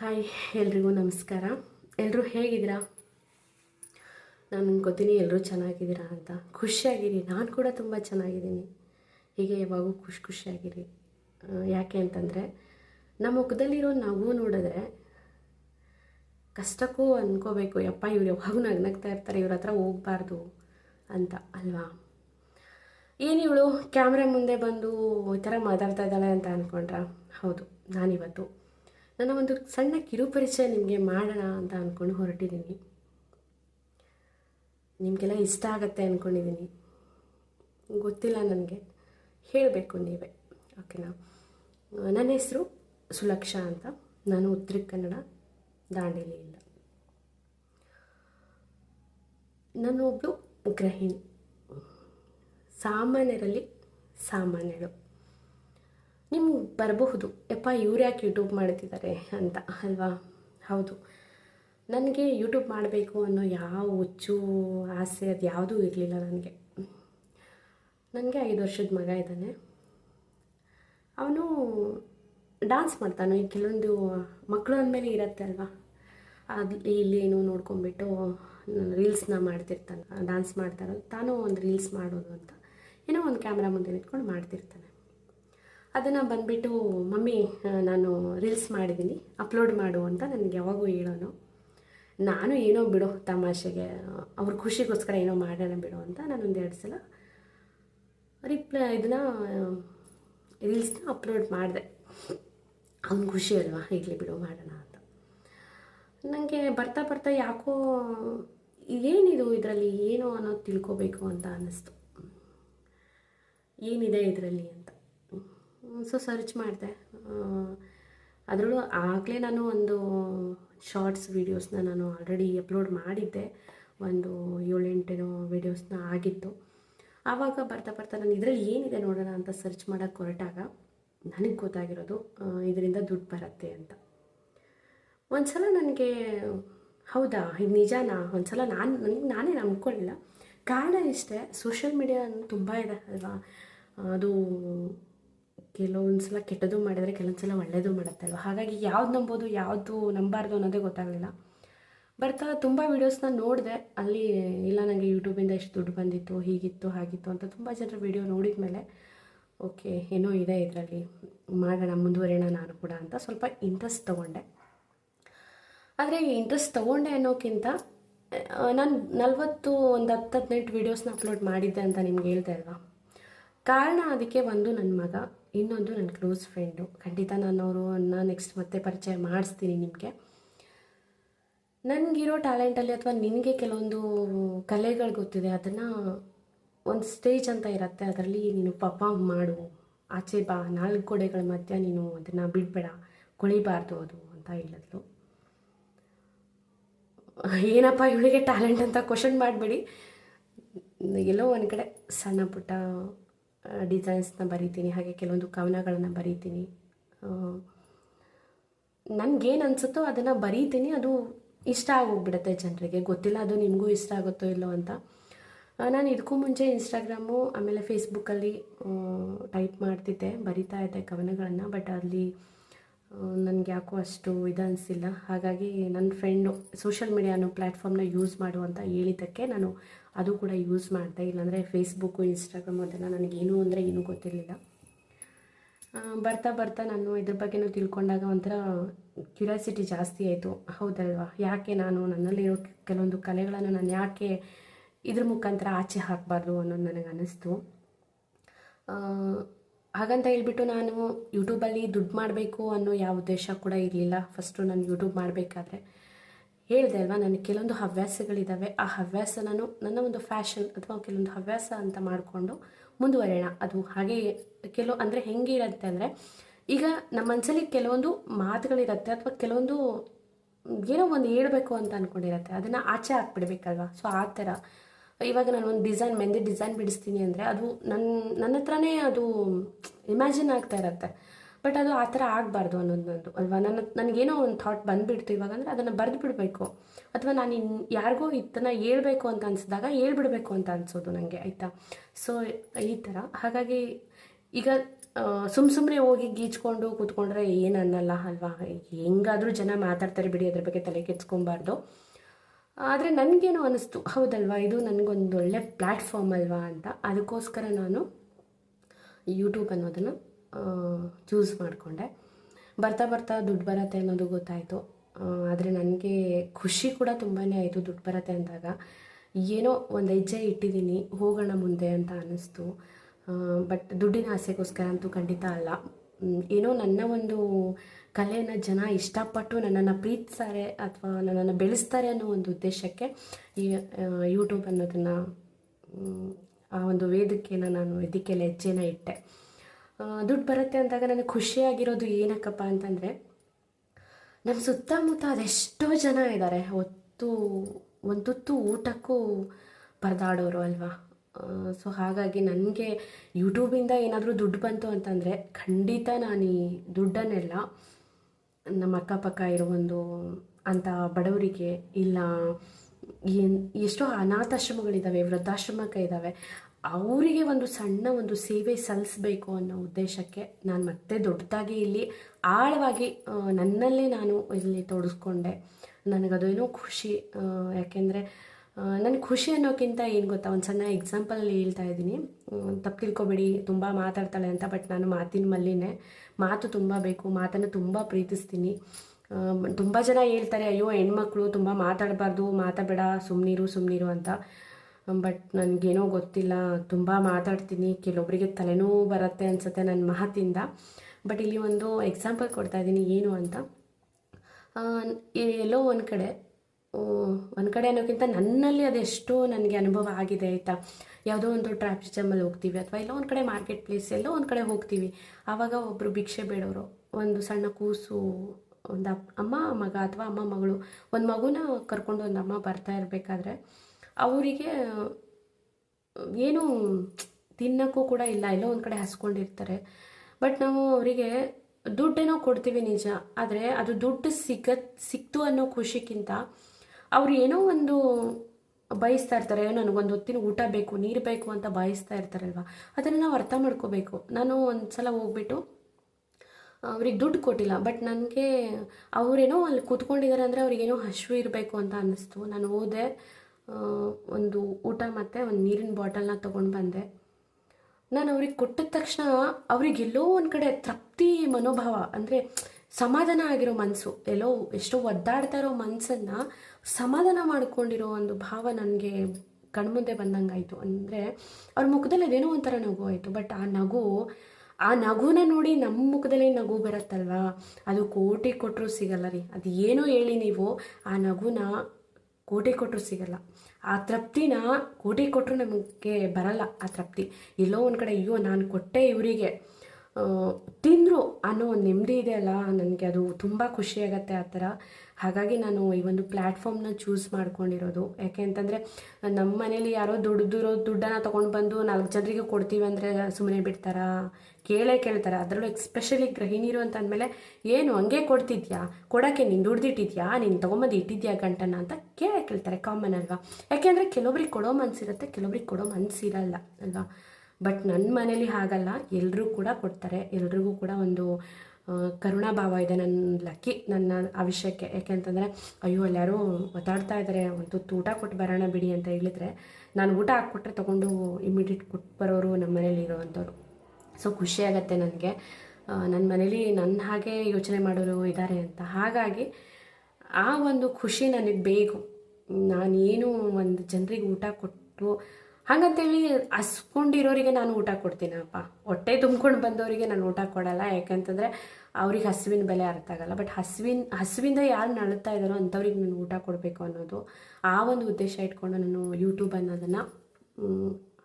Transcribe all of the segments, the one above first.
Hi, ಎಲ್ರಿಗೂ ನಮಸ್ಕಾರ. ಎಲ್ಲರೂ ಹೇಗಿದ್ದೀರಾ? ನಾನು ಗೊತ್ತೀನಿ ಎಲ್ಲರೂ ಚೆನ್ನಾಗಿದ್ದೀರಾ ಅಂತ. ಖುಷಿಯಾಗಿರಿ, ನಾನು ಕೂಡ ತುಂಬ ಚೆನ್ನಾಗಿದ್ದೀನಿ. ಹೀಗೆ ಯಾವಾಗೂ ಖುಷಿ ಖುಷಿಯಾಗಿರಿ. ಯಾಕೆ ಅಂತಂದರೆ, ನಮ್ಮ ಮುಖದಲ್ಲಿರೋ ನಗು ನೋಡಿದ್ರೆ ಕಷ್ಟಕ್ಕೂ ಅಂದ್ಕೋಬೇಕು ಯಪ್ಪ ಇವ್ರು ಯಾವಾಗೂ ನಗ್ನಗ್ತಾ ಇರ್ತಾರೆ, ಇವ್ರ ಹತ್ರ ಹೋಗ್ಬಾರ್ದು ಅಂತ, ಅಲ್ವಾ? ಏನು ಇವಳು? ಕ್ಯಾಮ್ರಾ ಮುಂದೆ ಬಂದು ಈ ಥರ ಮಾತಾಡ್ತಾ ಇದ್ದಾಳೆ ಅಂತ ಅಂದ್ಕೊಂಡ್ರ ಹೌದು, ನಾನಿವತ್ತು. ನನ್ನ ಒಂದು ಸಣ್ಣ ಕಿರುಪರಿಚಯ ನಿಮಗೆ ಮಾಡೋಣ ಅಂತ ಅಂದ್ಕೊಂಡು ಹೊರಟಿದ್ದೀನಿ. ನಿಮಗೆಲ್ಲ ಇಷ್ಟ ಆಗತ್ತೆ ಅಂದ್ಕೊಂಡಿದ್ದೀನಿ ಗೊತ್ತಿಲ್ಲ ನನಗೆ. ಹೇಳಬೇಕು ನೀವೇ. ಓಕೆನಾ? ನನ್ನ ಹೆಸರು ಸುಲಕ್ಷಾ ಅಂತ. ನಾನು ಉತ್ತರ ಕನ್ನಡ ದಾಂಡೇಲಿಯಿಂದ ನಾನು ಒಬ್ಬಳು ಗೃಹಿಣಿ ಸಾಮಾನ್ಯರಲ್ಲಿ ಸಾಮಾನ್ಯರು ನಿಮ್ಗೆ ಬರಬಹುದು. ಯಪ್ಪ, ಇವ್ರು ಯಾಕೆ ಯೂಟ್ಯೂಬ್ ಮಾಡ್ತಿದ್ದಾರೆ ಅಂತ, ಅಲ್ವಾ? ಹೌದು. ನನಗೆ ಯೂಟ್ಯೂಬ್ ಮಾಡಬೇಕು ಅನ್ನೋ ಯಾವ ಹುಚ್ಚು, ಆಸೆ ಅದು ಯಾವುದೂ ಇರಲಿಲ್ಲ ನನಗೆ. ನನಗೆ ಐದು ವರ್ಷದ ಮಗ ಇದ್ದಾನೆ. ಅವನು ಡಾನ್ಸ್ ಮಾಡ್ತಾನೆ. ಈ ಕೆಲವೊಂದು ಮಕ್ಕಳು ಅಂದಮೇಲೆ ಇರತ್ತೆ ಅಲ್ವಾ? ಅದು ಇಲ್ಲಿ ಏನು ನೋಡ್ಕೊಂಬಿಟ್ಟು ರೀಲ್ಸ್ನ ಮಾಡ್ತಿರ್ತಾನೆ. ಡಾನ್ಸ್ ಮಾಡ್ತಾರೋ ತಾನೂ ಒಂದು ರೀಲ್ಸ್ ಮಾಡೋದು ಅಂತ. ಏನೋ ಒಂದು ಕ್ಯಾಮ್ರಾ ಮುಂದೆ ನಿಂತ್ಕೊಂಡು ಮಾಡ್ತಿರ್ತಾನೆ. ಅದನ್ನು ಬಂದುಬಿಟ್ಟು ಮಮ್ಮಿ ನಾನು ರೀಲ್ಸ್ ಮಾಡಿದ್ದೀನಿ. ಅಪ್ಲೋಡ್ ಮಾಡು ಅಂತ ನನಗೆ ಯಾವಾಗೂ ಹೇಳೋನು. ನಾನು ಏನೋ ಬಿಡು ತಮಾಷೆಗೆ, ಅವ್ರ ಖುಷಿಗೋಸ್ಕರ ಏನೋ ಮಾಡೋಣ ಬಿಡು ಅಂತ ನಾನು ಒಂದು ಎರಡು ಸಲ ರಿಪ್ಲೈ ಇದನ್ನು ರೀಲ್ಸ್ನ ಅಪ್ಲೋಡ್ ಮಾಡಿದೆ. ಅವ್ನ ಖುಷಿ ಅಲ್ವಾ? ಇರಲಿ ಬಿಡು, ಮಾಡೋಣ ಅಂತ. ನನಗೆ ಬರ್ತಾ ಬರ್ತಾ ಯಾಕೋ ಏನಿದು ಇದರಲ್ಲಿ, ಏನು ಅನ್ನೋದು ತಿಳ್ಕೋಬೇಕು ಅಂತ ಅನ್ನಿಸ್ತು. ಏನಿದೆ ಇದರಲ್ಲಿ ಅಂತ. ಸೊ ಸರ್ಚ್ ಮಾಡಿದೆ. ಅದರಲ್ಲೂ ಆಗಲೇ ನಾನು ಒಂದು ಶಾರ್ಟ್ಸ್ ವೀಡಿಯೋಸ್ನ ನಾನು ಆಲ್ರೆಡಿ ಅಪ್ಲೋಡ್ ಮಾಡಿದ್ದೆ. ಒಂದು ಏಳೆಂಟೇನೋ ವೀಡಿಯೋಸ್ನ ಆಗಿತ್ತು. ಆವಾಗ ಬರ್ತಾ ಬರ್ತಾ ನಾನು ಇದರಲ್ಲಿ ಏನಿದೆ ನೋಡೋಣ ಅಂತ ಸರ್ಚ್ ಮಾಡೋಕ್ಕೆ ಹೊರಟಾಗ ನನಗೆ ಗೊತ್ತಾಗಿರೋದು ಇದರಿಂದ ದುಡ್ಡು ಬರುತ್ತೆ ಅಂತ. ಒಂದ್ಸಲ ನನಗೆ, ಹೌದಾ? ಇದು ನಿಜಾನಾ? ಒಂದ್ಸಲ ನಾನು, ನನಗೆ ನಾನೇ ನಂಬ್ಕೊಳ್ಳಿಲ್ಲ ಕಾರಣ ಇಷ್ಟೇ ಸೋಷಿಯಲ್ ಮೀಡಿಯಾ ತುಂಬ ಇದೆ ಅಲ್ವಾ? ಅದು ಕೆಲವೊಂದು ಸಲ ಕೆಟ್ಟದ್ದು ಮಾಡಿದರೆ ಕೆಲವೊಂದು ಸಲ ಒಳ್ಳೆಯದು ಮಾಡುತ್ತೆ ಅಲ್ವಾ ಹಾಗಾಗಿ ಯಾವ್ದು ನಂಬೋದು, ಯಾವುದು ನಂಬಾರ್ದು ಅನ್ನೋದೇ ಗೊತ್ತಾಗಲಿಲ್ಲ. ಬರ್ತಾ ತುಂಬ ವೀಡಿಯೋಸ್ನ ನೋಡಿದೆ. ಅಲ್ಲಿ, ಇಲ್ಲ ನನಗೆ ಯೂಟ್ಯೂಬಿಂದ ಎಷ್ಟು ದುಡ್ಡು ಬಂದಿತ್ತು, ಹೀಗಿತ್ತು, ಹಾಗಿತ್ತು ಅಂತ ತುಂಬ ಜನರ ವೀಡಿಯೋ ನೋಡಿದ ಮೇಲೆ ಓಕೆ ಏನೋ ಇದೆ ಇದರಲ್ಲಿ. ಮಾಡೋಣ, ಮುಂದುವರಿಯೋಣ ನಾನು ಕೂಡ ಅಂತ ಸ್ವಲ್ಪ ಇಂಟ್ರೆಸ್ಟ್ ತೊಗೊಂಡೆ. ಆದರೆ ಇಂಟ್ರೆಸ್ಟ್ ತೊಗೊಂಡೆ ಅನ್ನೋಕ್ಕಿಂತ ನಾನು ನಲವತ್ತು, ಒಂದು ಹತ್ತು ಹದಿನೆಂಟು ವೀಡಿಯೋಸ್ನ ಅಪ್ಲೋಡ್ ಮಾಡಿದ್ದೆ ಅಂತ ನಿಮ್ಗೆ ಹೇಳ್ತಾ ಇಲ್ವಾ ಕಾರಣ ಅದಕ್ಕೆ ಒಂದು ನನ್ನ ಮಗ. ಇನ್ನೊಂದು ನನ್ನ ಕ್ಲೋಸ್ ಫ್ರೆಂಡು. ಖಂಡಿತ ನಾನು ಅವರನ್ನ ನೆಕ್ಸ್ಟ್ ಮತ್ತೆ ಪರಿಚಯ ಮಾಡಿಸ್ತೀನಿ ನಿಮಗೆ. ನನಗಿರೋ ಟ್ಯಾಲೆಂಟಲ್ಲಿ ಅಥವಾ ನಿನಗೆ ಕೆಲವೊಂದು ಕಲೆಗಳು ಗೊತ್ತಿದೆ, ಅದನ್ನು ಒಂದು ಸ್ಟೇಜ್ ಅಂತ ಇರುತ್ತೆ. ಅದರಲ್ಲಿ ನೀನು ಪರ್ಫಾರ್ಮ್ ಮಾಡು. ಆಚೆ ಬಾ. ನಾಲ್ಕು ಗೋಡೆಗಳ ಮಧ್ಯ ನೀನು ಅದನ್ನು ಬಿಡಬೇಡ. ಕೊಳಿಬಾರ್ದು ಅದು ಅಂತ ಹೇಳಿದ್ಲು. ಏನಪ್ಪ ಇವಳಿಗೆ ಟ್ಯಾಲೆಂಟ್ ಅಂತ ಕ್ವಶನ್ ಮಾಡಬೇಡಿ. ಎಲ್ಲೋ ಒಂದು ಕಡೆ ಸಣ್ಣ ಪುಟ್ಟ ಡಿಸೈನ್ಸ್ನ ಬರಿತೀನಿ, ಹಾಗೆ ಕೆಲವೊಂದು ಕವನಗಳನ್ನು ಬರೀತೀನಿ. ನನಗೇನು ಅನಿಸುತ್ತೋ ಅದನ್ನು ಬರೀತೀನಿ. ಅದು ಇಷ್ಟ ಆಗೋಗ್ಬಿಡುತ್ತೆ ಜನರಿಗೆ. ಗೊತ್ತಿಲ್ಲ ಅದು ನಿಮಗೂ ಇಷ್ಟ ಆಗುತ್ತೋ ಇಲ್ಲೋ ಅಂತ. ನಾನು ಇದಕ್ಕೂ ಮುಂಚೆ ಇನ್ಸ್ಟಾಗ್ರಾಮು ಆಮೇಲೆ ಫೇಸ್ಬುಕ್ಕಲ್ಲಿ ಟೈಪ್ ಮಾಡ್ತಿದ್ದೆ. ಬರಿತಾ ಇದ್ದೆ ಕವನಗಳನ್ನು ಬಟ್ ಅಲ್ಲಿ ನನಗೆ ಯಾಕೋ ಅಷ್ಟು ಇದು ಅನಿಸಿಲ್ಲ. ಹಾಗಾಗಿ ನನ್ನ ಫ್ರೆಂಡು ಸೋಷಿಯಲ್ ಮೀಡಿಯಾ ಅನ್ನೋ ಪ್ಲ್ಯಾಟ್ಫಾರ್ಮ್ನ ಯೂಸ್ ಮಾಡು ಅಂತ ಹೇಳಿದ್ದಕ್ಕೆ ನಾನು ಅದು ಕೂಡ ಯೂಸ್ ಮಾಡಿದೆ ಇಲ್ಲಾಂದರೆ ಫೇಸ್ಬುಕ್ಕು ಇನ್ಸ್ಟಾಗ್ರಾಮ್ ಅದೆಲ್ಲ ನನಗೇನು ಅಂದರೆ ಏನೂ ಗೊತ್ತಿರಲಿಲ್ಲ. ಬರ್ತಾ ಬರ್ತಾ ನಾನು ಇದ್ರ ಬಗ್ಗೆನೂ ತಿಳ್ಕೊಂಡಾಗ ಒಂಥರ ಕ್ಯೂರಿಯಾಸಿಟಿ ಜಾಸ್ತಿ ಆಯಿತು. ಹೌದಲ್ವಾ? ಯಾಕೆ ನಾನು ನನ್ನಲ್ಲಿರೋ ಕೆಲವೊಂದು ಕಲೆಗಳನ್ನು ನಾನು ಯಾಕೆ ಇದ್ರ ಮುಖಾಂತರ ಆಚೆ ಹಾಕಬಾರ್ದು ಅನ್ನೋದು ನನಗೆ ಅನ್ನಿಸ್ತು ಹಾಗಂತ ಹೇಳ್ಬಿಟ್ಟು ನಾನು ಯೂಟ್ಯೂಬಲ್ಲಿ ದುಡ್ಡು ಮಾಡಬೇಕು ಅನ್ನೋ ಯಾವ ಉದ್ದೇಶ ಕೂಡ ಇರಲಿಲ್ಲ. ಫಸ್ಟು ನಾನು ಯೂಟ್ಯೂಬ್ ಮಾಡಬೇಕಾದ್ರೆ. ಹೇಳಿದೆ ಅಲ್ವಾ ನನಗೆ ಕೆಲವೊಂದು ಹವ್ಯಾಸಗಳಿದ್ದಾವೆ ಆ ಹವ್ಯಾಸ ನಾನು ನನ್ನ ಒಂದು ಫ್ಯಾಷನ್ ಅಥವಾ ಕೆಲವೊಂದು ಹವ್ಯಾಸ ಅಂತ ಮಾಡಿಕೊಂಡು ಮುಂದುವರೆಯೋಣ. ಅದು ಹಾಗೆ ಕೆಲವು ಅಂದರೆ ಹೆಂಗೆ ಇರುತ್ತೆ ಅಂದರೆ, ಈಗ ನಮ್ಮ ಮನಸ್ಸಲ್ಲಿ ಕೆಲವೊಂದು ಮಾತುಗಳಿರುತ್ತೆ ಅಥವಾ ಕೆಲವೊಂದು ಏನೋ ಒಂದು ಹೇಳಬೇಕು ಅಂತ ಅಂದ್ಕೊಂಡಿರತ್ತೆ ಅದನ್ನು ಆಚೆ ಹಾಕ್ಬಿಡ್ಬೇಕಲ್ವಾ? ಸೊ ಆ ಥರ. ಇವಾಗ ನಾನು ಒಂದು ಡಿಸೈನ್, ಮೆಹಂದಿ ಡಿಸೈನ್ ಬಿಡಿಸ್ತೀನಿ ಅಂದರೆ ಅದು ನನ್ನ ನನ್ನ ಹತ್ರನೇ ಅದು ಇಮ್ಯಾಜಿನ್ ಆಗ್ತಾ ಇರತ್ತೆ. ಬಟ್ ಅದು ಆ ಥರ ಆಗಬಾರ್ದು ಅನ್ನೋದು ನಂದು ಅಲ್ವಾ? ನನ್ನ, ನನಗೇನೋ ಒಂದು ಥಾಟ್ ಬಂದುಬಿಡ್ತು ಇವಾಗ ಅಂದರೆ ಅದನ್ನು ಬರೆದು ಬಿಡಬೇಕು ಅಥವಾ ನಾನು ಇನ್, ಯಾರಿಗೋ ಇದನ್ನು ಹೇಳಬೇಕು ಅಂತ ಅನಿಸಿದಾಗ ಹೇಳ್ಬಿಡ್ಬೇಕು ಅಂತ ಅನಿಸೋದು ನನಗೆ ಆಯಿತಾ? ಸೊ ಈ ಥರ. ಹಾಗಾಗಿ ಈಗ ಸುಮ್ ಸುಮ್ಮನೆ ಹೋಗಿ ಗೀಚ್ಕೊಂಡು ಕೂತ್ಕೊಂಡ್ರೆ ಏನು ಅನ್ನಲ್ಲ, ಅಲ್ವಾ? ಹೆಂಗಾದರೂ ಜನ ಮಾತಾಡ್ತಾರೆ ಬಿಡಿ, ಅದ್ರ ಬಗ್ಗೆ ತಲೆ ಕೆಚ್ಕೊಬಾರ್ದು ಆದರೆ ನನಗೇನು ಅನ್ನಿಸ್ತು ಹೌದಲ್ವಾ? ಇದು ನನಗೊಂದು ಒಳ್ಳೆ ಪ್ಲ್ಯಾಟ್ಫಾರ್ಮ್ ಅಲ್ವಾ ಅಂತ. ಅದಕ್ಕೋಸ್ಕರ ನಾನು ಯೂಟ್ಯೂಬ್ ಅನ್ನೋದನ್ನು ಚೂಸ್ ಮಾಡಿಕೊಂಡೆ. ಬರ್ತಾ ಬರ್ತಾ ದುಡ್ಡು ಬರತ್ತೆ ಅನ್ನೋದು ಗೊತ್ತಾಯಿತು. ಆದರೆ ನನಗೆ ಖುಷಿ ಕೂಡ ತುಂಬಾ ಆಯಿತು ದುಡ್ಡು ಬರತ್ತೆ ಅಂದಾಗ. ಏನೋ ಒಂದು ಹೆಜ್ಜೆ ಇಟ್ಟಿದ್ದೀನಿ, ಹೋಗೋಣ ಮುಂದೆ ಅಂತ ಅನ್ನಿಸ್ತು. ಬಟ್ ದುಡ್ಡಿನ ಆಸೆಗೋಸ್ಕರ ಅಂತೂ ಖಂಡಿತ ಅಲ್ಲ. ಏನೋ ನನ್ನ ಒಂದು ಕಲೆಯನ್ನು ಜನ ಇಷ್ಟಪಟ್ಟು ನನ್ನನ್ನು ಪ್ರೀತಿಸ್ತಾರೆ ಅಥವಾ ನನ್ನನ್ನು ಬೆಳೆಸ್ತಾರೆ ಅನ್ನೋ ಒಂದು ಉದ್ದೇಶಕ್ಕೆ ಈ ಯೂಟ್ಯೂಬ್ ಅನ್ನೋದನ್ನು ಆ ಒಂದು ವೇದಿಕೆನ ನಾನು ವೇದಿಕೆಯಲ್ಲಿ ಹೆಜ್ಜೆನ ಇಟ್ಟೆ. ದುಡ್ಡು ಬರುತ್ತೆ ಅಂದಾಗ ನನಗೆ ಖುಷಿಯಾಗಿರೋದು ಏನಕ್ಕಪ್ಪ ಅಂತಂದರೆ ನಮ್ಮ ಸುತ್ತಮುತ್ತ ಅದೆಷ್ಟೋ ಜನ ಇದ್ದಾರೆ ಹೊತ್ತು, ಒಂದು ತುತ್ತು ಊಟಕ್ಕೂ ಪರದಾಡೋರು ಅಲ್ವಾ? ಸೊ ಹಾಗಾಗಿ ನನಗೆ ಯೂಟ್ಯೂಬಿಂದ ಏನಾದರೂ ದುಡ್ಡು ಬಂತು ಅಂತಂದರೆ ಖಂಡಿತ ನಾನು ಈ ದುಡ್ಡನ್ನೆಲ್ಲ ನಮ್ಮ ಅಕ್ಕಪಕ್ಕ ಇರೋ ಒಂದು ಅಂಥ ಬಡವರಿಗೆ ಇಲ್ಲ, ಏನು, ಎಷ್ಟೋ ಅನಾಥಾಶ್ರಮಗಳಿದ್ದಾವೆ ವೃದ್ಧಾಶ್ರಮಕ್ಕೆ ಇದ್ದಾವೆ ಅವರಿಗೆ ಒಂದು ಸಣ್ಣ ಒಂದು ಸೇವೆ ಸಲ್ಲಿಸಬೇಕು ಅನ್ನೋ ಉದ್ದೇಶಕ್ಕೆ ನಾನು ಮತ್ತೆ ದೊಡ್ಡದಾಗಿ ಇಲ್ಲಿ ಆಳವಾಗಿ ನನ್ನಲ್ಲೇ ನಾನು ಇಲ್ಲಿ ತೊಡಗಿಸ್ಕೊಂಡೆ ನನಗದೇನೋ ಖುಷಿ ಯಾಕೆಂದರೆ ನನಗೆ ಖುಷಿ ಅನ್ನೋಕ್ಕಿಂತ ಏನು ಗೊತ್ತಾ, ಒಂದು ಸಣ್ಣ ಎಕ್ಸಾಂಪಲಲ್ಲಿ ಹೇಳ್ತಾ ಇದ್ದೀನಿ. ತಪ್ಪು ತಿಳ್ಕೊಬೇಡಿ, ತುಂಬ ಮಾತಾಡ್ತಾಳೆ ಅಂತ ಬಟ್ ನಾನು ಮಾತಿನ ಮಲ್ಲಿನೇ. ಮಾತು ತುಂಬ ಬೇಕು, ಮಾತನ್ನು ತುಂಬ ಪ್ರೀತಿಸ್ತೀನಿ. ತುಂಬ ಜನ ಹೇಳ್ತಾರೆ, ಅಯ್ಯೋ, ಹೆಣ್ಮಕ್ಳು ತುಂಬ ಮಾತಾಡಬಾರ್ದು, ಮಾತಾಡಬೇಡ ಸುಮ್ಮನಿರು ಸುಮ್ಮನಿರು ಅಂತ. ಬಟ್ ನನಗೇನೋ ಗೊತ್ತಿಲ್ಲ, ತುಂಬ ಮಾತಾಡ್ತೀನಿ ಕೆಲವೊಬ್ಬರಿಗೆ ತಲೆನೋವು ಬರುತ್ತೆ ಅನಿಸುತ್ತೆ ನನ್ನ ಮಾತಿಂದ ಬಟ್ ಇಲ್ಲಿ ಒಂದು ಎಕ್ಸಾಂಪಲ್ ಕೊಡ್ತಾ ಇದ್ದೀನಿ ಏನು ಅಂತ. ಎಲ್ಲೋ ಒಂದು ಕಡೆ ಒಂದು ಕಡೆ ಅನ್ನೋಕ್ಕಿಂತ ನನ್ನಲ್ಲಿ ಅದೆಷ್ಟು ನನಗೆ ಅನುಭವ ಆಗಿದೆ, ಆಯಿತಾ? ಯಾವುದೋ ಒಂದು ಟ್ರಾಫಿಕ್ ಜಾಮಲ್ಲಿ ಹೋಗ್ತೀವಿ, ಅಥವಾ ಎಲ್ಲೋ ಒಂದು ಕಡೆ ಮಾರ್ಕೆಟ್ ಪ್ಲೇಸ್ ಎಲ್ಲೋ ಒಂದು ಕಡೆ ಹೋಗ್ತೀವಿ. ಆವಾಗ ಒಬ್ಬರು ಭಿಕ್ಷೆ ಬೇಡೋರು, ಒಂದು ಸಣ್ಣ ಕೂಸು, ಒಂದು ಅಮ್ಮ, ಮಗ ಅಥವಾ ಅಮ್ಮ, ಮಗಳು, ಒಂದು ಮಗುನ ಕರ್ಕೊಂಡು ಒಂದು ಅಮ್ಮ ಬರ್ತಾ ಇರಬೇಕಾದ್ರೆ ಅವರಿಗೆ, ಏನು ತಿನ್ನೋಕ್ಕೂ ಕೂಡ ಇಲ್ಲ, ಎಲ್ಲೋ ಒಂದು ಕಡೆ ಹಸ್ಕೊಂಡಿರ್ತಾರೆ. ಬಟ್ ನಾವು ಅವರಿಗೆ ದುಡ್ಡೇನೋ ಕೊಡ್ತೀವಿ ನಿಜ, ಆದರೆ ಅದು ದುಡ್ಡು ಸಿಗತ್ ಸಿಕ್ತು ಅನ್ನೋ ಖುಷಿಗಿಂತ ಅವ್ರು ಏನೋ ಒಂದು ಬಯಸ್ತಾ ಇರ್ತಾರೆ ನನಗೊಂದು ಹೊತ್ತಿನ ಊಟ ಬೇಕು, ನೀರು ಬೇಕು ಅಂತ ಬಯಸ್ತಾ ಇರ್ತಾರಲ್ವ? ಅದನ್ನು ನಾವು ಅರ್ಥ ಮಾಡ್ಕೋಬೇಕು. ನಾನು ಒಂದು ಸಲ ಹೋಗ್ಬಿಟ್ಟು ಅವ್ರಿಗೆ ದುಡ್ಡು ಕೊಟ್ಟಿಲ್ಲ, ಬಟ್ ನನಗೆ ಅವರೇನೋ ಅಲ್ಲಿ ಕೂತ್ಕೊಂಡಿದ್ದಾರೆ ಅಂದರೆ ಅವ್ರಿಗೇನೋ ಹಸಿವು ಇರಬೇಕು ಅಂತ ಅನ್ನಿಸ್ತು. ನಾನು ಹೋದೆ ಒಂದು ಊಟ ಮತ್ತು ಒಂದು ನೀರಿನ ಬಾಟಲ್ನ ತೊಗೊಂಡು ಬಂದೆ. ನಾನು ಅವ್ರಿಗೆ ಕೊಟ್ಟಿದ ತಕ್ಷಣ ಅವ್ರಿಗೆ ಎಲ್ಲೋ ಒಂದು ಕಡೆ ತೃಪ್ತಿ, ಮನೋಭಾವ ಅಂದರೆ ಸಮಾಧಾನ ಆಗಿರೋ ಮನಸ್ಸು ಎಲ್ಲೋ ಎಷ್ಟೋ ಒದ್ದಾಡ್ತಾ ಇರೋ ಮನಸ್ಸನ್ನು ಸಮಾಧಾನ ಮಾಡ್ಕೊಂಡಿರೋ ಒಂದು ಭಾವ ನನಗೆ ಕಣ್ಮುಂದೆ ಬಂದಂಗಾಯಿತು ಅಂದರೆ ಅವ್ರ ಮುಖದಲ್ಲಿ ಅದೇನೋ ಒಂಥರ ನಗು ಆಯಿತು. ಬಟ್ ಆ ನಗು, ಆ ನಗುನ ನೋಡಿ ನಮ್ಮ ಮುಖದಲ್ಲಿ ನಗು ಬರುತ್ತಲ್ವಾ? ಅದು ಕೋಟಿ ಕೊಟ್ಟರು ಸಿಗಲ್ಲ ರೀ. ಅದು ಏನೋ ಹೇಳಿ ನೀವು, ಆ ನಗುನ ಕೋಟಿ ಕೊಟ್ಟರು ಸಿಗಲ್ಲ. ಆ ತೃಪ್ತಿನ ಕೋಟಿ ಕೊಟ್ಟರು ನಮಗೆ ಬರಲ್ಲ ಆ ತೃಪ್ತಿ. ಎಲ್ಲೋ ಒಂದು ಕಡೆ, ಅಯ್ಯೋ, ನಾನು ಕೊಟ್ಟೆ ಇವರಿಗೆ. ತಿಂದರು ಅನ್ನೋ ಒಂದು ನೆಮ್ಮದಿ ಇದೆ ಅಲ್ಲ? ನನಗೆ ಅದು ತುಂಬ ಖುಷಿಯಾಗತ್ತೆ ಆ ಥರ. ಹಾಗಾಗಿ ನಾನು ಈ ಒಂದು ಪ್ಲ್ಯಾಟ್ಫಾರ್ಮ್ನ ಚೂಸ್ ಮಾಡ್ಕೊಂಡಿರೋದು. ಯಾಕೆ ಅಂತಂದರೆ ನಮ್ಮ ಮನೇಲಿ ಯಾರೋ ದುಡ್ದಿರೋ ದುಡ್ಡನ್ನು ತೊಗೊಂಡು ಬಂದು ನಾಲ್ಕು ಜನರಿಗೆ ಕೊಡ್ತೀವಿ ಅಂದರೆ ಸುಮ್ಮನೆ ಬಿಡ್ತಾರಾ? ಕೇಳೇ ಕೇಳ್ತಾರೆ. ಅದರಲ್ಲೂ ಎಕ್ಸ್ಪೆಷಲಿ ಗೃಹಿಣಿರು ಅಂತ ಅಂದಮೇಲೆ, ಏನು ಹಂಗೆ ಕೊಡ್ತಿದ್ಯಾ? ಕೊಡೋಕ್ಕೆ ನೀನು ದುಡ್ದಿಟ್ಟಿದ್ಯಾ? ನೀನು ತೊಗೊಂಬಂದು ಇಟ್ಟಿದ್ಯಾ ಗಂಟನ ಅಂತ ಕೇಳೇ ಕೇಳ್ತಾರೆ ಕಾಮನ್ ಅಲ್ವಾ? ಯಾಕೆಂದರೆ ಕೆಲವೊಬ್ರಿಗೆ ಕೊಡೋ ಮನಸ್ಸಿರುತ್ತೆ ಕೆಲವೊಬ್ರಿಗೆ ಕೊಡೋ ಮನಸ್ಸಿರಲ್ಲ ಅಲ್ವಾ? ಬಟ್ ನನ್ನ ಮನೇಲಿ ಹಾಗಲ್ಲ. ಎಲ್ಲರೂ ಕೂಡ ಕೊಡ್ತಾರೆ. ಎಲ್ರಿಗೂ ಕೂಡ ಒಂದು ಕರುಣಾಭಾವ ಇದೆ ನನ್ನ ಲಕ್ಕಿ, ನನ್ನ, ಆ ವಿಷಯಕ್ಕೆ. ಯಾಕೆಂತಂದರೆ ಅಯ್ಯೋ ಎಲ್ಲರೂ ಒತ್ತಾಡ್ತಾ ಇದ್ದಾರೆ ಒಂದು ಊಟ ಕೊಟ್ಟು ಬರೋಣ ಬಿಡಿ ಅಂತ ಹೇಳಿದರೆ, ನಾನು ಊಟ ಹಾಕ್ಕೊಟ್ರೆ ತೊಗೊಂಡು ಇಮಿಡಿಯೇಟ್ ಕೊಟ್ಟು ಬರೋರು ನಮ್ಮ ಮನೇಲಿ ಇರೋವಂಥವ್ರು. ಸೊ ಖುಷಿಯಾಗತ್ತೆ ನನಗೆ. ನನ್ನ ಮನೇಲಿ ನನ್ನ ಹಾಗೆ ಯೋಚನೆ ಮಾಡೋರು ಇದ್ದಾರೆ ಅಂತ. ಹಾಗಾಗಿ, ಆ ಒಂದು ಖುಷಿ ನನಗೆ ಬೇಕು. ನಾನೇನು ಒಂದು ಜನರಿಗೆ ಊಟ ಕೊಟ್ಟು ಹಾಗಂತೇಳಿ ಹಸ್ಕೊಂಡಿರೋರಿಗೆ ನಾನು ಊಟ ಕೊಡ್ತೀನಪ್ಪ. ಹೊಟ್ಟೆ ತುಂಬ್ಕೊಂಡು ಬಂದವರಿಗೆ ನಾನು ಊಟ ಕೊಡಲ್ಲ. ಯಾಕಂತಂದರೆ ಅವ್ರಿಗೆ ಹಸುವಿನ ಬೆಲೆ ಅರ್ಥ ಆಗಲ್ಲ. ಬಟ್ ಹಸುವಿನ, ಹಸುವಿಂದ ಯಾರು ನಳುತ್ತಾ ಇದ್ದಾರೋ ಅಂಥವ್ರಿಗೆ ನಾನು ಊಟ ಕೊಡಬೇಕು ಅನ್ನೋದು ಆ ಒಂದು ಉದ್ದೇಶ ಇಟ್ಕೊಂಡು ನಾನು ಯೂಟ್ಯೂಬ್ ಅನ್ನೋದನ್ನು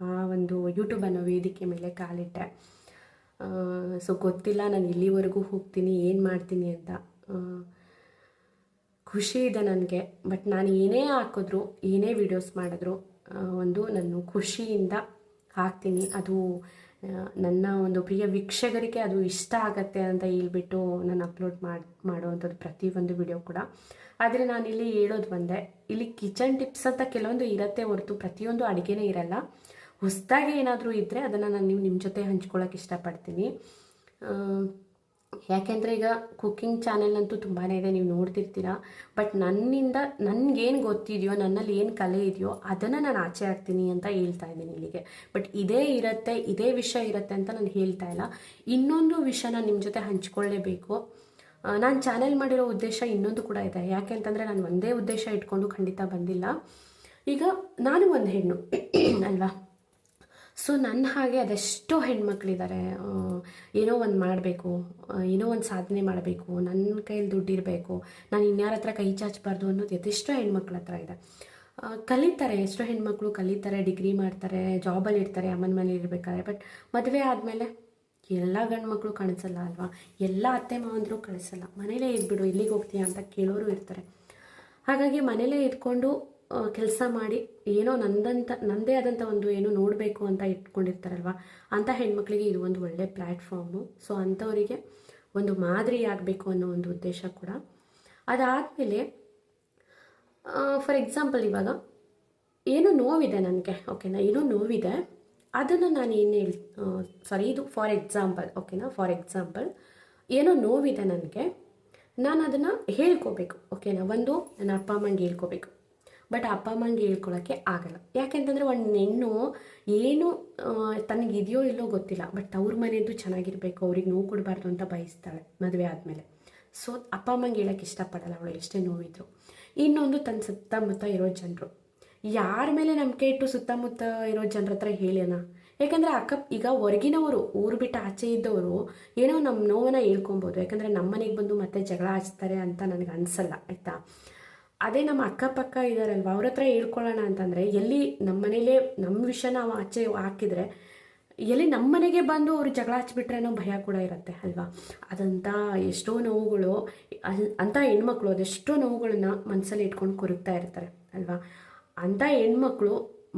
ಆ ಒಂದು ಯೂಟ್ಯೂಬ್ ಅನ್ನೋ ವೇದಿಕೆ ಮೇಲೆ ಕಾಲಿಟ್ಟೆ. ಸೊ ಗೊತ್ತಿಲ್ಲ, ನಾನು ಇಲ್ಲಿವರೆಗೂ ಹೋಗ್ತೀನಿ, ಏನು ಮಾಡ್ತೀನಿ ಅಂತ. ಖುಷಿ ಇದೆ ನನಗೆ. ಬಟ್ ನಾನು ಏನೇ ಹಾಕಿದ್ರು, ಏನೇ ವಿಡಿಯೋಸ್ ಮಾಡಿದ್ರು ಒಂದು ನಾನು ಖುಷಿಯಿಂದ ಹಾಕ್ತೀನಿ. ಅದು ನನ್ನ ಒಂದು ಪ್ರಿಯ ವೀಕ್ಷಕರಿಗೆ ಅದು ಇಷ್ಟ ಆಗತ್ತೆ ಅಂತ ಹೇಳ್ಬಿಟ್ಟು ನಾನು ಅಪ್ಲೋಡ್ ಮಾಡಿ, ಮಾಡುವಂಥದ್ದು ಪ್ರತಿಯೊಂದು ವಿಡಿಯೋ ಕೂಡ. ಆದರೆ ನಾನು ಇಲ್ಲಿ ಹೇಳೋದು ಬಂದೆ ಇಲ್ಲಿ ಕಿಚನ್ ಟಿಪ್ಸ್ ಅಂತ ಕೆಲವೊಂದು ಇರತ್ತೆ ಹೊರತು ಪ್ರತಿಯೊಂದು ಅಡುಗೆನೇ ಇರಲ್ಲ. ಹೊಸದಾಗಿ ಏನಾದರೂ ಇದ್ದರೆ ಅದನ್ನು ನಾನು ನೀವು ನಿಮ್ಮ ಜೊತೆ ಹಂಚ್ಕೊಳ್ಳೋಕೆ ಇಷ್ಟಪಡ್ತೀನಿ. ಯಾಕೆಂದರೆ ಈಗ ಕುಕ್ಕಿಂಗ್ ಚಾನೆಲ್ ತುಂಬಾ ಇದೆ, ನೀವು ನೋಡ್ತಿರ್ತೀರ. ಬಟ್ ನನ್ನಿಂದ ನನಗೇನು ಗೊತ್ತಿದೆಯೋ, ನನ್ನಲ್ಲಿ ಏನು ಕಲೆ ಇದೆಯೋ, ಅದನ್ನು ನಾನು ಆಚೆ ಹಾಕ್ತೀನಿ ಅಂತ ಹೇಳ್ತಾ ಇದ್ದೀನಿ ಇಲ್ಲಿಗೆ. ಬಟ್ ಇದೇ ಇರುತ್ತೆ, ಇದೇ ವಿಷಯ ಇರುತ್ತೆ ಅಂತ ನಾನು ಹೇಳ್ತಾ ಇಲ್ಲ. ಇನ್ನೊಂದು ವಿಷಯನ ನಿಮ್ಮ ಜೊತೆ ಹಂಚ್ಕೊಳ್ಳೇಬೇಕು. ನಾನು ಚಾನೆಲ್ ಮಾಡಿರೋ ಉದ್ದೇಶ ಇನ್ನೊಂದು ಕೂಡ ಇದೆ. ಯಾಕೆ ಅಂತಂದರೆ ನಾನು ಒಂದೇ ಉದ್ದೇಶ ಇಟ್ಕೊಂಡು ಖಂಡಿತ ಬಂದಿಲ್ಲ. ಈಗ ನಾನು ಒಂದು ಹೆಣ್ಣು, ಅಲ್ವಾ? ಸೊ ನನ್ನ ಹಾಗೆ ಅದೆಷ್ಟೋ ಹೆಣ್ಮಕ್ಳಿದ್ದಾರೆ ಏನೋ ಒಂದು ಮಾಡಬೇಕು ಏನೋ ಒಂದು ಸಾಧನೆ ಮಾಡಬೇಕು ನನ್ನ ಕೈಯಲ್ಲಿ ದುಡ್ಡಿರಬೇಕು, ನಾನು ಇನ್ಯಾರ ಹತ್ರ ಕೈ ಚಾಚಬಾರ್ದು ಅನ್ನೋದು ಅದೆಷ್ಟೋ ಹೆಣ್ಮಕ್ಳ ಹತ್ರ ಇದೆ ಕಲಿತಾರೆ, ಎಷ್ಟೋ ಹೆಣ್ಮಕ್ಳು ಕಲಿತಾರೆ, ಡಿಗ್ರಿ ಮಾಡ್ತಾರೆ, ಜಾಬಲ್ಲಿ ಇರ್ತಾರೆ, ಅಮ್ಮನ ಮನೇಲಿ ಇರಬೇಕಾದ್ರೆ. ಬಟ್ ಮದುವೆ ಆದಮೇಲೆ ಎಲ್ಲ ಗಂಡು ಮಕ್ಕಳು ಅಲ್ವಾ? ಎಲ್ಲ ಅತ್ತೆ ಮಾವಂದರು ಕಳಿಸಲ್ಲ. ಮನೇಲೇ ಇದ್ಬಿಡು, ಎಲ್ಲಿಗೆ ಹೋಗ್ತೀಯಾ ಅಂತ ಕೇಳೋರು ಇರ್ತಾರೆ. ಹಾಗಾಗಿ ಮನೇಲೇ ಇದ್ಕೊಂಡು ಕೆಲಸ ಮಾಡಿ ಏನೋ ನಂದಂತ ನನ್ನದೇ ಆದಂಥ ಒಂದು ಏನೋ ನೋಡಬೇಕು ಅಂತ ಇಟ್ಕೊಂಡಿರ್ತಾರಲ್ವ? ಅಂಥ ಹೆಣ್ಮಕ್ಳಿಗೆ ಇದು ಒಂದು ಒಳ್ಳೆ ಪ್ಲ್ಯಾಟ್ಫಾರ್ಮು ಸೊ ಅಂಥವರಿಗೆ ಒಂದು ಮಾದರಿ ಆಗಬೇಕು ಅನ್ನೋ ಒಂದು ಉದ್ದೇಶ ಕೂಡ. ಅದಾದಮೇಲೆ ಫಾರ್ ಎಕ್ಸಾಂಪಲ್ ಇವಾಗ ಏನೋ ನೋವಿದೆ ನನಗೆ ಓಕೆನಾ ಏನೋ ನೋವಿದೆ. ಅದನ್ನು ನಾನು ಏನು ಹೇಳಿ ಸಾರಿ ಇದು ಫಾರ್ ಎಕ್ಸಾಂಪಲ್ ಓಕೆನಾ ಫಾರ್ ಎಕ್ಸಾಂಪಲ್ ಏನೋ ನೋವಿದೆ ನನಗೆ. ನಾನು ಅದನ್ನು ಹೇಳ್ಕೋಬೇಕು ಓಕೆನಾ ಒಂದು ನನ್ನ ಅಪ್ಪ ಅಮ್ಮಂಗೆ ಹೇಳ್ಕೋಬೇಕು. ಬಟ್ ಅಪ್ಪ ಅಮ್ಮಂಗೆ ಹೇಳ್ಕೊಳಕ್ಕೆ ಆಗಲ್ಲ. ಯಾಕೆಂತಂದರೆ ಒಂದು ಹೆಣ್ಣು ಏನು ತನಗಿದೆಯೋ ಇಲ್ಲೋ ಗೊತ್ತಿಲ್ಲ. ಬಟ್ ಅವ್ರ ಮನೆಯದು ಚೆನ್ನಾಗಿರಬೇಕು. ಅವ್ರಿಗೆ ನೋವು ಕೊಡಬಾರ್ದು ಅಂತ ಬಯಸ್ತಾಳೆ ಮದುವೆ ಆದಮೇಲೆ. ಸೊ ಅಪ್ಪ ಅಮ್ಮಂಗೆ ಹೇಳೋಕ್ಕೆ ಇಷ್ಟಪಡಲ್ಲ ಅವಳು. ಎಷ್ಟೇ ನೋವಿದ್ರು. ಇನ್ನೊಂದು ತನ್ನ ಸುತ್ತಮುತ್ತ ಇರೋ ಜನರು. ಯಾರ ಮೇಲೆ ನಂಬಿಕೆ ಇಟ್ಟು ಸುತ್ತಮುತ್ತ ಇರೋ ಜನರ ಹತ್ರ ಹೇಳ್ಯಾನ ಯಾಕಂದರೆ ಅಕ್ಕ, ಈಗ ಹೊರಗಿನವರು, ಊರು ಬಿಟ್ಟು ಆಚೆ ಇದ್ದವರು ಏನೋ ನಮ್ಮ ನೋವನ್ನು ಹೇಳ್ಕೊಬೋದು. ಯಾಕಂದರೆ ನಮ್ಮ ಮನೆಗೆ ಬಂದು ಮತ್ತೆ ಜಗಳ ಹಚ್ತಾರೆ ಅಂತ ನನಗೆ ಅನಿಸಲ್ಲ, ಆಯಿತಾ? ಅದೇ ನಮ್ಮ ಅಕ್ಕಪಕ್ಕ ಇದ್ದಾರಲ್ವ ಅವ್ರ ಹತ್ರ ಹೇಳ್ಕೊಳ್ಳೋಣ ಅಂತಂದರೆ, ಎಲ್ಲಿ ನಮ್ಮ ಮನೇಲೇ, ನಮ್ಮ ವಿಷಯ ನಾವು ಆಚೆ ಹಾಕಿದರೆ, ಎಲ್ಲಿ ನಮ್ಮ ಮನೆಗೆ ಬಂದು ಅವರು ಜಗಳ ಹಚ್ಬಿಟ್ರೆ ಅನ್ನೋ ಭಯ ಕೂಡ ಇರುತ್ತೆ, ಅಲ್ವಾ? ಅದಂಥ ಎಷ್ಟೋ ನೋವುಗಳು ಅಂಥ ಹೆಣ್ಮಕ್ಳು ಅದೆಷ್ಟೋ ನೋವುಗಳನ್ನ ಮನಸ್ಸಲ್ಲಿ ಇಟ್ಕೊಂಡು ಕೊರಗ್ತಾ ಇರ್ತಾರೆ, ಅಲ್ವಾ? ಅಂಥ ಹೆಣ್ಮಕ್ಳು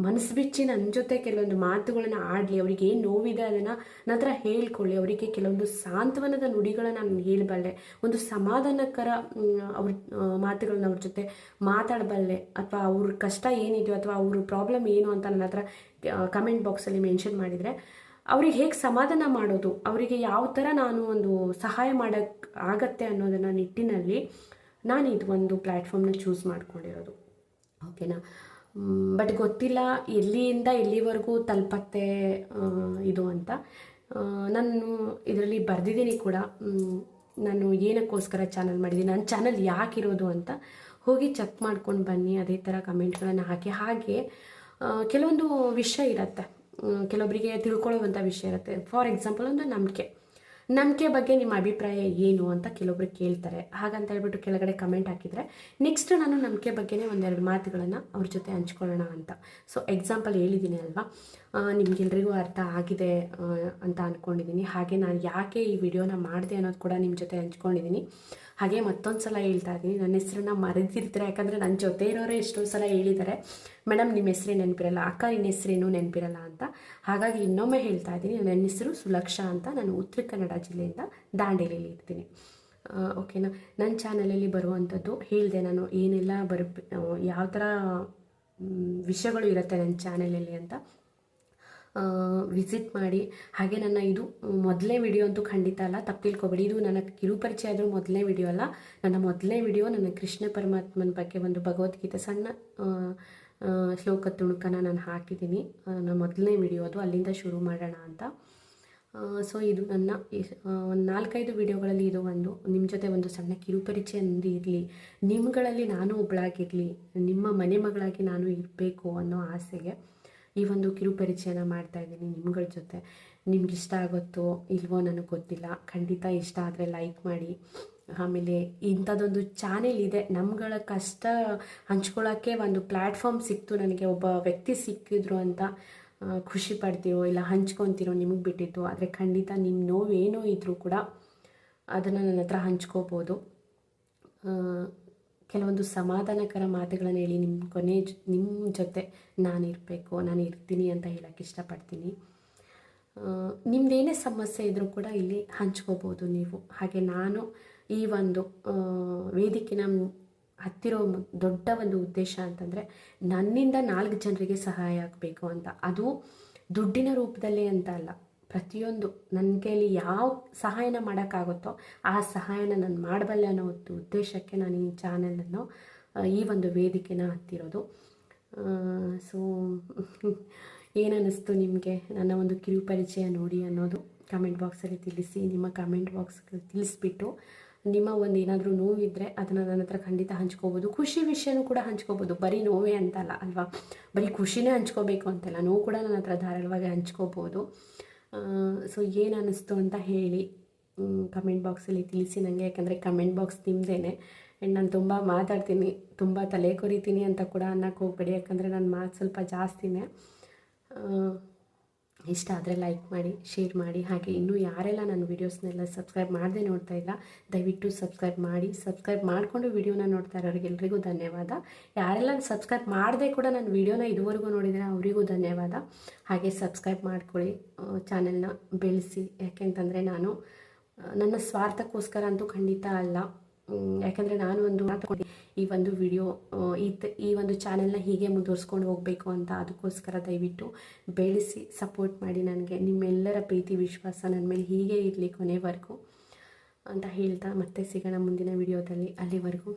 ಮನಸ್ಸು ಬಿಚ್ಚಿ ನನ್ನ ಜೊತೆ ಕೆಲವೊಂದು ಮಾತುಗಳನ್ನ ಆಡಲಿ, ಅವ್ರಿಗೆ ಏನು ನೋವಿದೆ ಅದನ್ನು ನನ್ನ ಹತ್ರ ಹೇಳ್ಕೊಳ್ಳಿ. ಅವರಿಗೆ ಕೆಲವೊಂದು ಸಾಂತ್ವನದ ನುಡಿಗಳನ್ನ ನಾನು ಹೇಳಬಲ್ಲೆ, ಒಂದು ಸಮಾಧಾನಕರ ಅವ್ರ ಮಾತುಗಳನ್ನ ಅವ್ರ ಜೊತೆ ಮಾತಾಡಬಲ್ಲೆ, ಅಥವಾ ಅವ್ರ ಕಷ್ಟ ಏನಿದೆಯೋ ಅಥವಾ ಅವ್ರ ಪ್ರಾಬ್ಲಮ್ ಏನು ಅಂತ ನನ್ನ ಹತ್ರ ಕಮೆಂಟ್ ಬಾಕ್ಸಲ್ಲಿ ಮೆನ್ಷನ್ ಮಾಡಿದರೆ, ಅವ್ರಿಗೆ ಹೇಗೆ ಸಮಾಧಾನ ಮಾಡೋದು, ಅವರಿಗೆ ಯಾವ ಥರ ನಾನು ಒಂದು ಸಹಾಯ ಮಾಡೋಕ್ಕೆ ಆಗತ್ತೆ ಅನ್ನೋದನ್ನ ನಿಟ್ಟಿನಲ್ಲಿ ನಾನು ಇದು ಒಂದು ಪ್ಲ್ಯಾಟ್ಫಾರ್ಮ್ನ ಚೂಸ್ ಮಾಡ್ಕೊಂಡಿರೋದು. ಓಕೆನಾ ಬಟ್ ಗೊತ್ತಿಲ್ಲ ಎಲ್ಲಿಯಿಂದ ಎಲ್ಲಿವರೆಗೂ ತಲುಪತ್ತೆ ಇದು ಅಂತ. ನಾನು ಇದರಲ್ಲಿ ಬರೆದಿದ್ದೀನಿ ಕೂಡ. ನಾನು ಏನಕ್ಕೋಸ್ಕರ ಚಾನಲ್ ಮಾಡಿದ್ದೀನಿ, ನನ್ನ ಚಾನಲ್ ಯಾಕಿರೋದು ಅಂತ ಹೋಗಿ ಚೆಕ್ ಮಾಡ್ಕೊಂಡು ಬನ್ನಿ, ಅದೇ ಥರ ಕಮೆಂಟ್ಗಳನ್ನು ಹಾಕಿ. ಹಾಗೆ ಕೆಲವೊಂದು ವಿಷಯ ಇರುತ್ತೆ. ಕೆಲವೊಬ್ಬರಿಗೆ ತಿಳ್ಕೊಳ್ಳುವಂಥ ವಿಷಯ ಇರುತ್ತೆ. ಫಾರ್ ಎಕ್ಸಾಂಪಲ್ ಒಂದು ನಂಬಿಕೆ. ನಂಬಿಕೆ ಬಗ್ಗೆ ನಿಮ್ಮ ಅಭಿಪ್ರಾಯ ಏನು ಅಂತ ಕೆಲವೊಬ್ರು ಕೇಳ್ತಾರೆ. ಹಾಗಂತ ಹೇಳ್ಬಿಟ್ಟು ಕೆಳಗಡೆ ಕಮೆಂಟ್ ಹಾಕಿದರೆ ನೆಕ್ಸ್ಟ್ ನಾನು ನಂಬಿಕೆ ಬಗ್ಗೆನೇ ಒಂದೆರಡು ಮಾತುಗಳನ್ನು ಅವ್ರ ಜೊತೆ ಹಂಚ್ಕೊಳ್ಳೋಣ ಅಂತ. ಸೊ ಎಕ್ಸಾಂಪಲ್ ಹೇಳಿದ್ದೀನಿ ಅಲ್ವಾ? ನಿಮ್ಗೆಲ್ರಿಗೂ ಅರ್ಥ ಆಗಿದೆ ಅಂತ ಅಂದ್ಕೊಂಡಿದ್ದೀನಿ ಹಾಗೆ ನಾನು ಯಾಕೆ ಈ ವಿಡಿಯೋನ ಮಾಡಿದೆ ಅನ್ನೋದು ಕೂಡ ನಿಮ್ಮ ಜೊತೆ ಹಂಚ್ಕೊಂಡಿದ್ದೀನಿ ಹಾಗೆ ಮತ್ತೊಂದು ಸಲ ಹೇಳ್ತಾ ಇದ್ದೀನಿ ನನ್ನ ಹೆಸರನ್ನ ಮರೆದಿರ್ತಾರೆ ಯಾಕಂದರೆ ನನ್ನ ಜೊತೆ ಇರೋರೇ ಎಷ್ಟೊಂದು ಸಲ ಹೇಳಿದ್ದಾರೆ ಮೇಡಮ್ ನಿಮ್ಮ ಹೆಸರೇ ನೆನಪಿರಲ್ಲ, ಅಕ್ಕ ನಿನ್ನ ಹೆಸರೇನು ನೆನಪಿರಲ್ಲ ಅಂತ. ಹಾಗಾಗಿ ಇನ್ನೊಮ್ಮೆ ಹೇಳ್ತಾ ಇದ್ದೀನಿ ನನ್ನ ಹೆಸರು ಸುಲಕ್ಷಾ ಅಂತ ನಾನು ಉತ್ತರ ಕನ್ನಡ ಜಿಲ್ಲೆಯಿಂದ ದಾಂಡೇಲಿಯಲ್ಲಿ ಇರ್ತೀನಿ. ಓಕೆನಾ? ನನ್ನ ಚಾನಲಲ್ಲಿ ಬರುವಂಥದ್ದು ಹೇಳಿದೆ ನಾನು, ಏನೆಲ್ಲ ಬರ ಯಾವ ಥರ ವಿಷಯಗಳು ಇರುತ್ತೆ ನನ್ನ ಚಾನಲಲ್ಲಿ ಅಂತ. ವಿಸಿಟ್ ಮಾಡಿ. ಹಾಗೆ ನನ್ನ ಇದು ಮೊದಲನೇ ವಿಡಿಯೋ ಅಂತೂ ಖಂಡಿತ ಅಲ್ಲ, ತಪ್ಪು ತಿಳ್ಕೊಬೇಡಿ. ಇದು ನನ್ನ ಕಿರುಪರಿಚಯ ಆದರೂ ಮೊದಲನೇ ವಿಡಿಯೋ ಅಲ್ಲ. ನನ್ನ ಮೊದಲನೇ ವಿಡಿಯೋ ನನ್ನ ಕೃಷ್ಣ ಪರಮಾತ್ಮನ ಬಗ್ಗೆ ಒಂದು ಭಗವದ್ಗೀತೆ ಸಣ್ಣ ಶ್ಲೋಕ ತುಣುಕನ ನಾನು ಹಾಕಿದ್ದೀನಿ. ನನ್ನ ಮೊದಲನೇ ವಿಡಿಯೋ ಅದು, ಅಲ್ಲಿಂದ ಶುರು ಮಾಡೋಣ ಅಂತ. ಸೊ ಇದು ನನ್ನ ಒಂದು ನಾಲ್ಕೈದು ವಿಡಿಯೋಗಳಲ್ಲಿ ಇದು ಒಂದು ನಿಮ್ಮ ಜೊತೆ ಒಂದು ಸಣ್ಣ ಕಿರುಪರಿಚಯ ಇರಲಿ. ನಿಮ್ಮಗಳಲ್ಲಿ ನಾನು ಒಬ್ಬಳಾಗಿರಲಿ ನಿಮ್ಮ ಮನೆ ಮಗಳಾಗಿ ನಾನು ಇರಬೇಕು ಅನ್ನೋ ಆಸೆಗೆ ಈ ಒಂದು ಕಿರುಪರಿಚಯನ ಮಾಡ್ತಾ ಇದ್ದೀನಿ ನಿಮ್ಗಳ ಜೊತೆ. ನಿಮ್ಗೆ ಇಷ್ಟ ಆಗುತ್ತೋ ಇಲ್ವೋ ನನಗೆ ಗೊತ್ತಿಲ್ಲ. ಖಂಡಿತ ಇಷ್ಟ ಆದರೆ ಲೈಕ್ ಮಾಡಿ. ಆಮೇಲೆ ಇಂಥದ್ದೊಂದು ಚಾನೆಲ್ ಇದೆ. ನಮ್ಗಳ ಕಷ್ಟ ಹಂಚ್ಕೊಳ್ಳೋಕ್ಕೆ ಒಂದು ಪ್ಲ್ಯಾಟ್ಫಾರ್ಮ್ ಸಿಕ್ತು. ನನಗೆ ಒಬ್ಬ ವ್ಯಕ್ತಿ ಸಿಕ್ಕಿದ್ರು ಅಂತ ಖುಷಿ ಪಡ್ತೀರೋ ಇಲ್ಲ ಹಂಚ್ಕೊತಿರೋ ನಿಮಗೆ ಬಿಟ್ಟಿತ್ತು. ಆದರೆ ಖಂಡಿತ ನಿಮ್ಮ ನೋವು ಏನೋ ಇದ್ದರೂ ಕೂಡ ಅದನ್ನು ನನ್ನ ಹತ್ರ ಹಂಚ್ಕೋಬೋದು. ಕೆಲವೊಂದು ಸಮಾಧಾನಕರ ಮಾತುಗಳನ್ನು ಹೇಳಿ ನಿಮ್ಮ ಕೊನೆ ನಿಮ್ಮ ಜೊತೆ ನಾನು ಇರಬೇಕು, ನಾನು ಇರ್ತೀನಿ ಅಂತ ಹೇಳೋಕ್ಕೆ ಇಷ್ಟಪಡ್ತೀನಿ. ನಿಮ್ಮದೇನೇ ಸಮಸ್ಯೆ ಇದ್ದರೂ ಕೂಡ ಇಲ್ಲಿ ಹಂಚ್ಕೋಬೋದು ನೀವು. ಹಾಗೆ ನಾನು ಈ ಒಂದು ವೇದಿಕೆನ ಹತ್ತಿರೋ ದೊಡ್ಡ ಒಂದು ಉದ್ದೇಶ ಅಂತಂದರೆ ನನ್ನಿಂದ ನಾಲ್ಕು ಜನರಿಗೆ ಸಹಾಯ ಆಗಬೇಕು ಅಂತ. ಅದು ದುಡ್ಡಿನ ರೂಪದಲ್ಲಿ ಅಂತ ಅಲ್ಲ. ಪ್ರತಿಯೊಂದು ನನ್ನ ಕೈಲಿ ಯಾವ ಸಹಾಯನ ಮಾಡೋಕ್ಕಾಗುತ್ತೋ ಆ ಸಹಾಯನ ನಾನು ಮಾಡಬಲ್ಲೆ ಅನ್ನೋ ಒಂದು ಉದ್ದೇಶಕ್ಕೆ ನಾನು ಈ ಚಾನೆಲನ್ನು ಈ ಒಂದು ವೇದಿಕೆನ ಹತ್ತಿರೋದು. ಸೊ, ಏನನ್ನಿಸ್ತು ನಿಮಗೆ ನನ್ನ ಒಂದು ಕಿರು ಪರಿಚಯ ನೋಡಿ ಅನ್ನೋದು ಕಮೆಂಟ್ ಬಾಕ್ಸಲ್ಲಿ ತಿಳಿಸಿ, ನಿಮ್ಮ ಕಮೆಂಟ್ ಬಾಕ್ಸ್ ತಿಳಿಸ್ಬಿಟ್ಟು ನಿಮ್ಮ ಒಂದು ಏನಾದರೂ ನೋವಿದ್ದರೆ ಅದನ್ನು ನನ್ನ ಹತ್ರ ಖಂಡಿತ ಹಂಚ್ಕೋಬೋದು. ಖುಷಿ ವಿಷಯನೂ ಕೂಡ ಹಂಚ್ಕೋಬೋದು. ಬರೀ ನೋವೇ ಅಂತಲ್ಲ ಅಲ್ವಾ? ಬರೀ ಖುಷಿನೇ ಹಂಚ್ಕೋಬೇಕು ಅಂತಲ್ಲ. ನೋವು ಕೂಡ ನನ್ನ ಹತ್ರ ಧಾರಾಳವಾಗಿ ಹಂಚ್ಕೋಬೋದು. ಸೊ ಏನು ಅನ್ನಿಸ್ತು ಅಂತ ಹೇಳಿ ಕಮೆಂಟ್ ಬಾಕ್ಸಲ್ಲಿ ತಿಳಿಸಿ ನನಗೆ ಯಾಕಂದರೆ ಕಮೆಂಟ್ ಬಾಕ್ಸ್ ನಿಮ್ಮದೇನೆ ಆ್ಯಂಡ್ ನಾನು ತುಂಬ ಮಾತಾಡ್ತೀನಿ, ತುಂಬ ತಲೆ ಕೊರಿತೀನಿ ಅಂತ ಕೂಡ ಅನ್ನಕ್ಕೆ ಹೋಗ್ಬೇಡಿ. ಯಾಕಂದರೆ ನನ್ನ ಮಾತು ಸ್ವಲ್ಪ ಜಾಸ್ತಿನೇ. ಇಷ್ಟ ಆದರೆ ಲೈಕ್ ಮಾಡಿ, ಶೇರ್ ಮಾಡಿ. ಹಾಗೆ ಇನ್ನೂ ಯಾರೆಲ್ಲ ನನ್ನ ವೀಡಿಯೋಸ್ನೆಲ್ಲ ಸಬ್ಸ್ಕ್ರೈಬ್ ಮಾಡದೆ ನೋಡ್ತಾ ಇಲ್ಲ, ದಯವಿಟ್ಟು ಸಬ್ಸ್ಕ್ರೈಬ್ ಮಾಡಿ. ಸಬ್ಸ್ಕ್ರೈಬ್ ಮಾಡಿಕೊಂಡು ವೀಡಿಯೋನ ನೋಡ್ತಾ ಇರೋರಿಗೆಲ್ರಿಗೂ ಧನ್ಯವಾದ. ಯಾರೆಲ್ಲ ಸಬ್ಸ್ಕ್ರೈಬ್ ಮಾಡದೆ ಕೂಡ ನನ್ನ ವೀಡಿಯೋನ ಇದುವರೆಗೂ ನೋಡಿದರೆ ಅವರಿಗೂ ಧನ್ಯವಾದ. ಹಾಗೆ ಸಬ್ಸ್ಕ್ರೈಬ್ ಮಾಡ್ಕೊಳ್ಳಿ ಚಾನೆಲ್ನ ಬೆಳೆಸಿ. ಯಾಕೆಂತಂದರೆ ನಾನು ನನ್ನ ಸ್ವಾರ್ಥಕ್ಕೋಸ್ಕರ ಅಂತೂ ಖಂಡಿತ ಅಲ್ಲ. ಯಾಕಂದರೆ ನಾನು ಒಂದು ಮಾತು ಈ ಒಂದು ವಿಡಿಯೋ ಈ ಈ ಒಂದು ಚಾನೆಲ್ನ ಹೀಗೆ ಮುಂದುವರ್ಸ್ಕೊಂಡು ಹೋಗಬೇಕು ಅಂತ ಅದಕ್ಕೋಸ್ಕರ ದಯವಿಟ್ಟು ಬೆಳೆಸಿ ಸಪೋರ್ಟ್ ಮಾಡಿ ನನಗೆ. ನಿಮ್ಮೆಲ್ಲರ ಪ್ರೀತಿ, ವಿಶ್ವಾಸ ನನ್ನ ಮೇಲೆ ಹೀಗೆ ಇರಲಿ ಕೊನೆವರೆಗೂ ಅಂತ ಹೇಳ್ತಾ ಮತ್ತೆ ಸಿಗೋಣ ಮುಂದಿನ ವಿಡಿಯೋದಲ್ಲಿ ಅಲ್ಲಿವರೆಗೂ